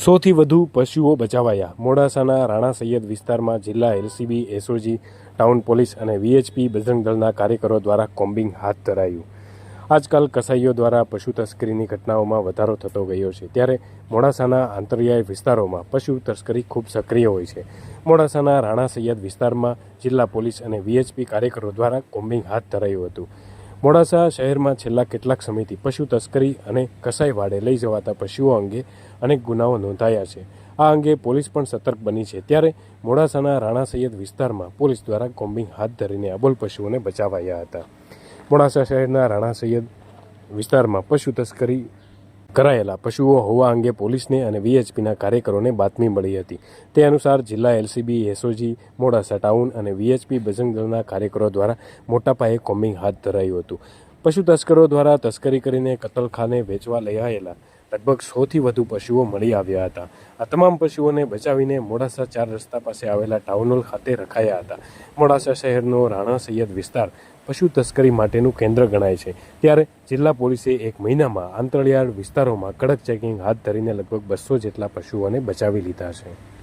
સૌથી વધુ પશુઓ બચાવાયા. મોડાસાના રાણા સૈયદ વિસ્તારમાં જિલ્લા એલસીબી, એસઓજી, ટાઉન પોલીસ અને વીએચપી બજરંગ દળના કાર્યકરો દ્વારા કોમ્બિંગ હાથ ધરાયું. આજકાલ કસાઈઓ દ્વારા પશુ તસ્કરીની ઘટનાઓમાં વધારો થતો ગયો છે. ત્યારે મોડાસાના આંતરિયાય વિસ્તારોમાં પશુ તસ્કરી ખૂબ સક્રિય હોય છે. મોડાસાના રાણા સૈયદ વિસ્તારમાં જિલ્લા પોલીસ અને વીએચપી કાર્યકરો દ્વારા કોમ્બિંગ હાથ ધરાયું હતું. મોડાસા શહેરમાં છેલ્લા કેટલાક સમયથી પશુ તસ્કરી અને કસાઈ વાડે લઈ જવાતા પશુઓ અંગે અનેક ગુનાઓ નોંધાયા છે. આ અંગે પોલીસ પણ સતર્ક બની છે. ત્યારે મોડાસાના રાણા સૈયદ વિસ્તારમાં પોલીસ દ્વારા કોમ્બિંગ હાથ ધરીને અબોલ પશુઓને બચાવાયા હતા. મોડાસા શહેરના રાણા સૈયદ વિસ્તારમાં પશુ તસ્કરી કરાયેલા પશુઓ હોવા અંગે પોલીસને અને વીએચપીના કાર્યકરોને બાતમી મળી હતી. તે અનુસાર જિલ્લા એલસીબી, એસઓજી, મોડાસા ટાઉન અને વીએચપી બજરંગ દળના કાર્યકરો દ્વારા મોટા પાયે કોમ્બિંગ હાથ ધરાયું હતું. પશુ તસ્કરો દ્વારા તસ્કરી કરીને કતલખાને વેચવા લઈ આવેલા લગભગ સોથી વધુ પશુઓ મળી આવ્યા હતા. આ તમામ પશુઓને બચાવીને મોડાસા ચાર રસ્તા પાસે આવેલા ટાઉન હોલ ખાતે રખાયા હતા. મોડાસા શહેરનો રાણા સૈયદ વિસ્તાર પશુ તસ્કરી માટેનું કેન્દ્ર ગણાય છે. ત્યારે જિલ્લા પોલીસે એક મહિનામાં આંતરિયાળ વિસ્તારોમાં કડક ચેકિંગ હાથ ધરીને લગભગ બસો જેટલા પશુઓને બચાવી લીધા છે.